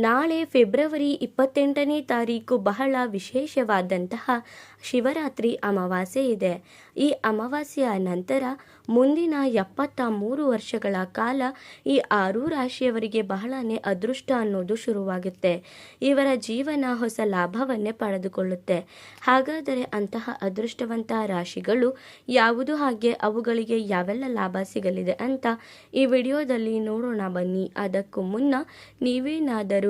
ನಾಳೆ ಫೆಬ್ರವರಿ ಇಪ್ಪತ್ತೆಂಟನೇ ತಾರೀಕು ಬಹಳ ವಿಶೇಷವಾದಂತಹ ಶಿವರಾತ್ರಿ ಅಮಾವಾಸ್ಯೆ ಇದೆ. ಈ ಅಮಾವಾಸ್ಯೆಯ ನಂತರ ಮುಂದಿನ ಎಪ್ಪತ್ತ ಮೂರು ವರ್ಷಗಳ ಕಾಲ ಈ ಆರು ರಾಶಿಯವರಿಗೆ ಬಹಳನೇ ಅದೃಷ್ಟ ಅನ್ನೋದು ಶುರುವಾಗುತ್ತೆ. ಇವರ ಜೀವನ ಹೊಸ ಲಾಭವನ್ನೇ ಪಡೆದುಕೊಳ್ಳುತ್ತೆ. ಹಾಗಾದರೆ ಅಂತಹ ಅದೃಷ್ಟವಂತ ರಾಶಿಗಳು ಯಾವುದು ಹಾಗೆ, ಅವುಗಳಿಗೆ ಯಾವೆಲ್ಲ ಲಾಭ ಸಿಗಲಿದೆ ಅಂತ ಈ ವಿಡಿಯೋದಲ್ಲಿ ನೋಡೋಣ ಬನ್ನಿ. ಅದಕ್ಕೂ ಮುನ್ನ ನೀವೇನಾದರೂ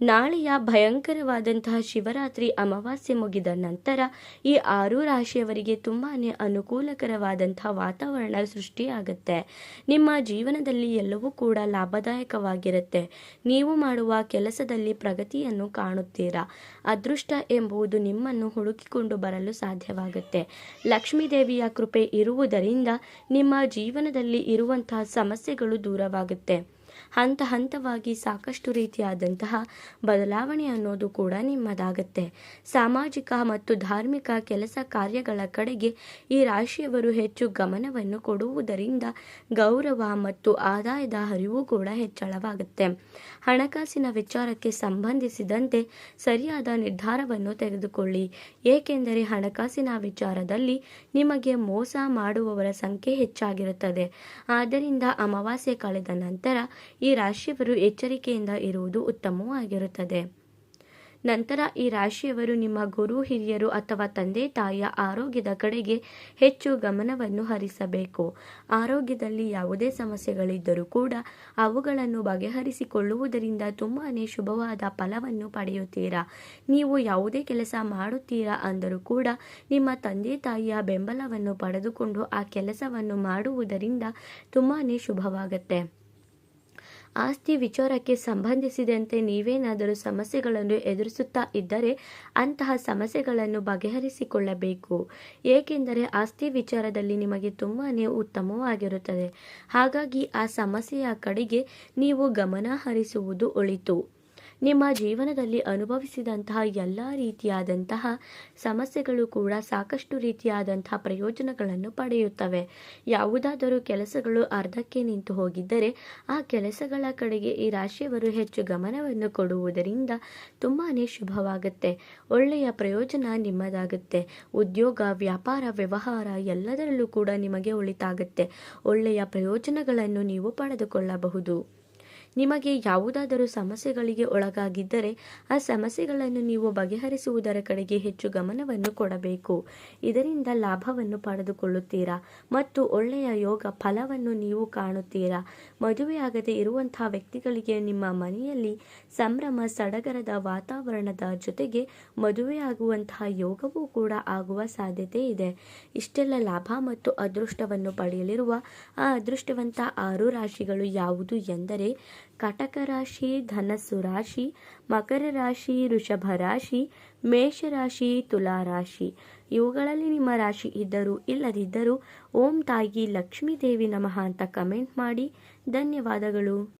ನಾಳೆಯ ಭಯಂಕರವಾದಂತಹ ಶಿವರಾತ್ರಿ ಅಮಾವಾಸ್ಯೆ ಮುಗಿದ ನಂತರ ಈ ಆರು ರಾಶಿಯವರಿಗೆ ತುಂಬಾ ಅನುಕೂಲಕರವಾದಂತಹ ವಾತಾವರಣ ಸೃಷ್ಟಿಯಾಗುತ್ತೆ. ನಿಮ್ಮ ಜೀವನದಲ್ಲಿ ಎಲ್ಲವೂ ಕೂಡ ಲಾಭದಾಯಕವಾಗಿರುತ್ತೆ. ನೀವು ಮಾಡುವ ಕೆಲಸದಲ್ಲಿ ಪ್ರಗತಿಯನ್ನು ಕಾಣುತ್ತೀರಾ? ಅದೃಷ್ಟ ಎಂಬುದು ನಿಮ್ಮನ್ನು ಹುಡುಕಿಕೊಂಡು ಬರಲು ಸಾಧ್ಯವಾಗುತ್ತೆ. ಲಕ್ಷ್ಮೀ ದೇವಿಯ ಕೃಪೆ ಇರುವುದರಿಂದ ನಿಮ್ಮ ಜೀವನದಲ್ಲಿ ಇರುವಂತಹ ಸಮಸ್ಯೆಗಳು ದೂರವಾಗುತ್ತೆ. ಹಂತ ಹಂತವಾಗಿ ಸಾಕಷ್ಟು ರೀತಿಯಾದಂತಹ ಬದಲಾವಣೆ ಅನ್ನೋದು ಕೂಡ ನಿಮ್ಮದಾಗತ್ತೆ. ಸಾಮಾಜಿಕ ಮತ್ತು ಧಾರ್ಮಿಕ ಕೆಲಸ ಕಾರ್ಯಗಳ ಕಡೆಗೆ ಈ ರಾಶಿಯವರು ಹೆಚ್ಚು ಗಮನವನ್ನು ಕೊಡುವುದರಿಂದ ಗೌರವ ಮತ್ತು ಆದಾಯದ ಹರಿವು ಕೂಡ ಹೆಚ್ಚಳವಾಗುತ್ತೆ. ಹಣಕಾಸಿನ ವಿಚಾರಕ್ಕೆ ಸಂಬಂಧಿಸಿದಂತೆ ಸರಿಯಾದ ನಿರ್ಧಾರವನ್ನು ತೆಗೆದುಕೊಳ್ಳಿ. ಏಕೆಂದರೆ ಹಣಕಾಸಿನ ವಿಚಾರದಲ್ಲಿ ನಿಮಗೆ ಮೋಸ ಮಾಡುವವರ ಸಂಖ್ಯೆ ಹೆಚ್ಚಾಗಿರುತ್ತದೆ. ಆದ್ದರಿಂದ ಅಮಾವಾಸ್ಯೆ ಕಳೆದ ನಂತರ ಈ ರಾಶಿಯವರು ಎಚ್ಚರಿಕೆಯಿಂದ ಇರುವುದು ಉತ್ತಮವಾಗಿರುತ್ತದೆ. ನಂತರ ಈ ರಾಶಿಯವರು ನಿಮ್ಮ ಗುರು, ಹಿರಿಯರು ಅಥವಾ ತಂದೆ, ತಾಯಿಯ ಆರೋಗ್ಯದ ಕಡೆಗೆ ಹೆಚ್ಚು ಗಮನವನ್ನು ಹರಿಸಬೇಕು. ಆರೋಗ್ಯದಲ್ಲಿ ಯಾವುದೇ ಸಮಸ್ಯೆಗಳಿದ್ದರೂ ಕೂಡ ಅವುಗಳನ್ನು ಬಗೆಹರಿಸಿಕೊಳ್ಳುವುದರಿಂದ ತುಂಬಾ ಶುಭವಾದ ಫಲವನ್ನು ಪಡೆಯುತ್ತೀರಾ? ನೀವು ಯಾವುದೇ ಕೆಲಸ ಮಾಡುತ್ತೀರಾ ಅಂದರೂ ಕೂಡ ನಿಮ್ಮ ತಂದೆ, ತಾಯಿಯ ಬೆಂಬಲವನ್ನು ಪಡೆದುಕೊಂಡು ಆ ಕೆಲಸವನ್ನು ಮಾಡುವುದರಿಂದ ತುಂಬಾ ಶುಭವಾಗುತ್ತೆ. ಆಸ್ತಿ ವಿಚಾರಕ್ಕೆ ಸಂಬಂಧಿಸಿದಂತೆ ನೀವೇನಾದರೂ ಸಮಸ್ಯೆಗಳನ್ನು ಎದುರಿಸುತ್ತಾ ಇದ್ದರೆ ಅಂತಹ ಸಮಸ್ಯೆಗಳನ್ನು ಬಗೆಹರಿಸಿಕೊಳ್ಳಬೇಕು. ಏಕೆಂದರೆ ಆಸ್ತಿ ವಿಚಾರದಲ್ಲಿ ನಿಮಗೆ ತುಂಬಾ ಉತ್ತಮವಾಗಿರುತ್ತದೆ. ಹಾಗಾಗಿ ಆ ಸಮಸ್ಯೆಯ ಕಡೆಗೆ ನೀವು ಗಮನ ಹರಿಸುವುದು ಒಳಿತು. ನಿಮ್ಮ ಜೀವನದಲ್ಲಿ ಅನುಭವಿಸಿದಂತಹ ಎಲ್ಲ ರೀತಿಯಾದಂತಹ ಸಮಸ್ಯೆಗಳು ಕೂಡ ಸಾಕಷ್ಟು ರೀತಿಯಾದಂತಹ ಪ್ರಯೋಜನಗಳನ್ನು ಪಡೆಯುತ್ತವೆ. ಯಾವುದಾದರೂ ಕೆಲಸಗಳು ಅರ್ಧಕ್ಕೆ ನಿಂತು ಹೋಗಿದ್ದರೆ ಆ ಕೆಲಸಗಳ ಕಡೆಗೆ ಈ ರಾಶಿಯವರು ಹೆಚ್ಚು ಗಮನವನ್ನು ಕೊಡುವುದರಿಂದ ತುಂಬಾ ಶುಭವಾಗುತ್ತೆ. ಒಳ್ಳೆಯ ಪ್ರಯೋಜನ ನಿಮ್ಮದಾಗುತ್ತೆ. ಉದ್ಯೋಗ, ವ್ಯಾಪಾರ, ವ್ಯವಹಾರ ಎಲ್ಲದರಲ್ಲೂ ಕೂಡ ನಿಮಗೆ ಒಳಿತಾಗುತ್ತೆ. ಒಳ್ಳೆಯ ಪ್ರಯೋಜನಗಳನ್ನು ನೀವು ಪಡೆದುಕೊಳ್ಳಬಹುದು. ನಿಮಗೆ ಯಾವುದಾದರೂ ಸಮಸ್ಯೆಗಳಿಗೆ ಒಳಗಾಗಿದ್ದರೆ ಆ ಸಮಸ್ಯೆಗಳನ್ನು ನೀವು ಬಗೆಹರಿಸುವುದರ ಕಡೆಗೆ ಹೆಚ್ಚು ಗಮನವನ್ನು ಕೊಡಬೇಕು. ಇದರಿಂದ ಲಾಭವನ್ನು ಪಡೆದುಕೊಳ್ಳುತ್ತೀರಾ? ಮತ್ತು ಒಳ್ಳೆಯ ಯೋಗ ಫಲವನ್ನು ನೀವು ಕಾಣುತ್ತೀರಾ? ಮದುವೆಯಾಗದೇ ಇರುವಂತಹ ವ್ಯಕ್ತಿಗಳಿಗೆ ನಿಮ್ಮ ಮನೆಯಲ್ಲಿ ಸಂಭ್ರಮ, ಸಡಗರದ ವಾತಾವರಣದ ಜೊತೆಗೆ ಮದುವೆಯಾಗುವಂತಹ ಯೋಗವೂ ಕೂಡ ಆಗುವ ಸಾಧ್ಯತೆ ಇದೆ. ಇಷ್ಟೆಲ್ಲ ಲಾಭ ಮತ್ತು ಅದೃಷ್ಟವನ್ನು ಪಡೆಯಲಿರುವ ಆ ಅದೃಷ್ಟವಂತ ಆರು ರಾಶಿಗಳು ಯಾವುದು ಎಂದರೆ ಕಟಕ ರಾಶಿ, ಧನಸ್ಸು ರಾಶಿ, ಮಕರ ರಾಶಿ, ವೃಷಭ ರಾಶಿ ಮೇಷರಾಶಿ ತುಲಾರಾಶಿ ಇವುಗಳಲ್ಲಿ ನಿಮ್ಮ ರಾಶಿ ಇದ್ದರೂ ಇಲ್ಲದಿದ್ದರೂ ಓಂ ತಾಯಿ ಲಕ್ಷ್ಮೀ ದೇವಿ ನಮಃ ಅಂತ ಕಮೆಂಟ್ ಮಾಡಿ. ಧನ್ಯವಾದಗಳು.